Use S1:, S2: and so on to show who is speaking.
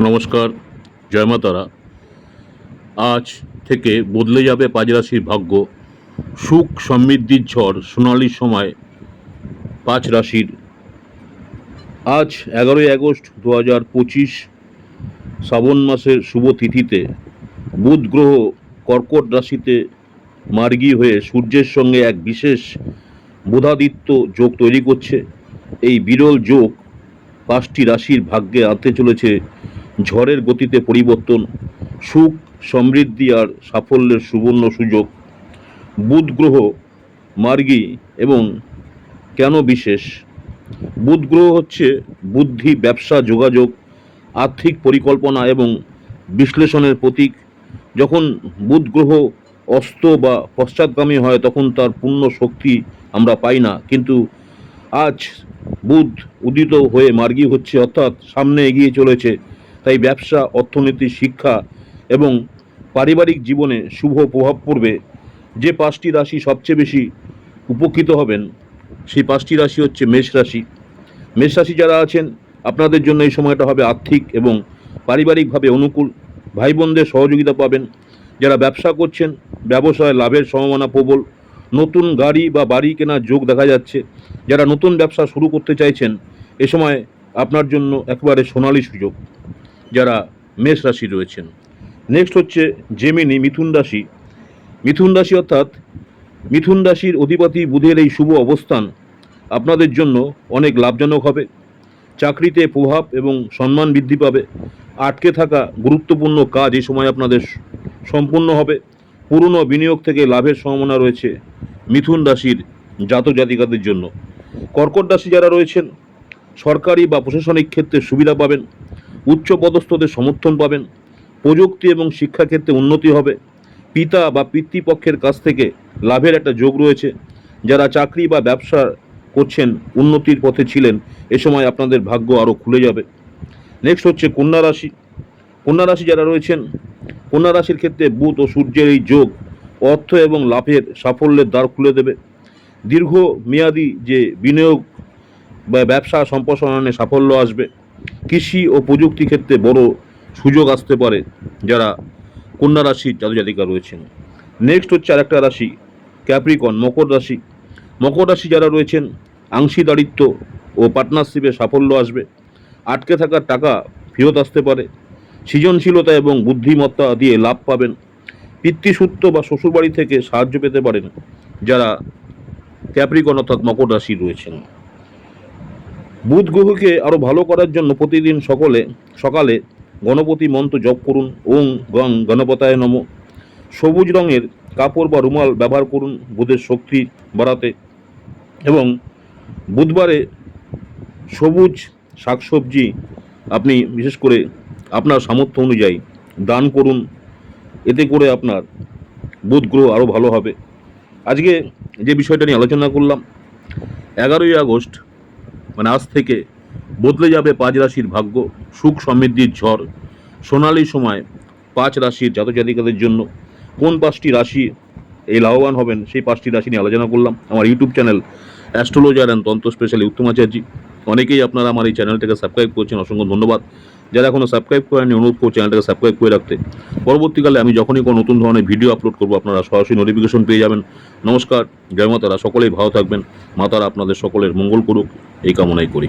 S1: নমস্কার, জয় মা আজ থেকে বদলে যাবে পাঁচ রাশির ভাগ্য। সুখ, সমৃদ্ধির ঝড়, সোনালির সময় পাঁচ রাশির। আজ এগারোই আগস্ট দু হাজার পঁচিশ, শ্রাবণ মাসের শুভ তিথিতে বুধ গ্রহ কর্কট রাশিতে মার্গী হয়ে সূর্যের সঙ্গে এক বিশেষ বোধাদিত্য যোগ তৈরি করছে। এই বিরল যোগ পাঁচটি রাশির ভাগ্যে আনতে চলেছে ঝড়ের গতিতে পরিবর্তন, সুখ, সমৃদ্ধি আর সাফল্যের সুবর্ণ সুযোগ। বুধ গ্রহ মার্গী এবং কেন বিশেষ? বুধ গ্রহ হচ্ছে বুদ্ধি, ব্যবসা, যোগাযোগ, আর্থিক পরিকল্পনা এবং বিশ্লেষণের প্রতীক। যখন বুধ গ্রহ অস্ত বা পশ্চাৎগামী হয়, তখন তার পূর্ণ শক্তি আমরা পাই না। কিন্তু আজ বুধ উদিত হয়ে মার্গী হচ্ছে, অর্থাৎ সামনে এগিয়ে চলেছে। তাই ব্যবসা, অর্থনীতি, শিক্ষা এবং পারিবারিক জীবনে শুভ প্রভাব পড়বে। যে পাঁচটি রাশি সবচেয়ে বেশি উপকৃত হবেন, সেই পাঁচটি রাশি হচ্ছে মেষ রাশি। মেষ রাশি যারা আছেন, আপনাদের জন্য এই সময়টা হবে আর্থিক এবং পারিবারিকভাবে অনুকূল। ভাই বোনদের সহযোগিতা পাবেন। যারা ব্যবসা করছেন, ব্যবসায় লাভের সম্ভাবনা প্রবল। নতুন গাড়ি বা বাড়ি কেনার যোগ দেখা যাচ্ছে। যারা নতুন ব্যবসা শুরু করতে চাইছেন, এ সময় আপনার জন্য একেবারে সোনালি সুযোগ। যারা মেষ রাশি রয়েছেন। নেক্সট হচ্ছে জেমিনি মিথুন রাশি। মিথুন রাশি অর্থাৎ মিথুন রাশির অধিপতি বুধের এই শুভ অবস্থান আপনাদের জন্য অনেক লাভজনক হবে। চাকরিতে প্রভাব এবং সম্মান বৃদ্ধি পাবে। আটকে থাকা গুরুত্বপূর্ণ কাজ এই সময় আপনাদের সম্পূর্ণ হবে। পুরনো বিনিয়োগ থেকে লাভের সম্ভাবনা রয়েছে মিথুন রাশির জাত জাতিকাদের জন্য। কর্কট রাশি যারা রয়েছেন, সরকারি বা প্রশাসনিক ক্ষেত্রে সুবিধা পাবেন। উচ্চ পদস্থদের সমর্থন পাবেন। প্রযুক্তি এবং শিক্ষাক্ষেত্রে উন্নতি হবে। পিতা বা পিতৃপক্ষের কাছ থেকে লাভের একটা যোগ রয়েছে। যারা চাকরি বা ব্যবসা করছেন, উন্নতির পথে ছিলেন, এ সময় আপনাদের ভাগ্য আরও খুলে যাবে। নেক্সট হচ্ছে কন্যা রাশি। কন্যা রাশি যারা রয়েছেন, কন্যা রাশির ক্ষেত্রে বুধ ও সূর্যের এই যোগ অর্থ এবং লাভের সাফল্যের দ্বার খুলে দেবে। দীর্ঘ মেয়াদি যে বিনিয়োগ বা ব্যবসা সম্প্রসারণে সাফল্য আসবে। কৃষি ও প্রযুক্তি ক্ষেত্রে বড় সুযোগ আসতে পারে যারা কন্যা রাশির জাতক জাতিকা রয়েছেন। নেক্সট হচ্ছে আরেকটা রাশি ক্যাপ্রিকন মকর রাশি। মকর রাশি যারা রয়েছেন অংশীদারিত্ব ও পার্টনারশিপে সাফল্য আসবে। আটকে থাকা টাকা ফেরত আসতে পারে। সৃজনশীলতা এবং বুদ্ধিমত্তা দিয়ে লাভ পাবেন। পিতৃসূত্র বা শ্বশুরবাড়ি থেকে সাহায্য পেতে পারেন যারা ক্যাপ্রিকন অর্থাৎ মকর রাশি রয়েছেন। বুধ গ্রহকে আরও ভালো করার জন্য প্রতিদিন সকলে, সকালে গণপতি মন্ত্র জপ করুন। ওং গং গণপতায় নম। সবুজ রঙের কাপড় বা রুমাল ব্যবহার করুন বুধের শক্তি বাড়াতে। এবং বুধবারে সবুজ শাকসবজি আপনি বিশেষ করে আপনার সামর্থ্য অনুযায়ী দান করুন। এতে করে আপনার বুধ গ্রহ আরও ভালো হবে। আজকে যে বিষয়টা নিয়ে আলোচনা করলাম, এগারোই আগস্ট মানে আজ থেকে বদলে যাবে পাঁচ রাশির ভাগ্য, সুখ সমৃদ্ধির ঝড়। সোনালি সময়, পাঁচ রাশির জাতক জাতিকাদের জন্য। কোন পাঁচটি রাশি এই লাভবান হবেন, সেই পাঁচটি রাশি নিয়ে আলোচনা করলাম। আমার YouTube channel astrologer and Tantra specially Uttam Acharya. অনেকেই আপনারা আমার এই চ্যানেলটাকে সাবস্ক্রাইব করছেন, অসংখ্য ধন্যবাদ। যারা এখনও সাবস্ক্রাইব করেনি অনুরোধ করছি চ্যানেলটাকে সাবস্ক্রাইব করে রাখতে। পরবর্তীকালে আমি যখনই কোনো নতুন ধরনের ভিডিও আপলোড করব, আপনারা সরাসরি নোটিফিকেশন পেয়ে যাবেন। নমস্কার, জয় মাতারা, সকলেই ভালো থাকবেন। মাতারা আপনাদের সকলের মঙ্গল করুক। এই কামনাই করি।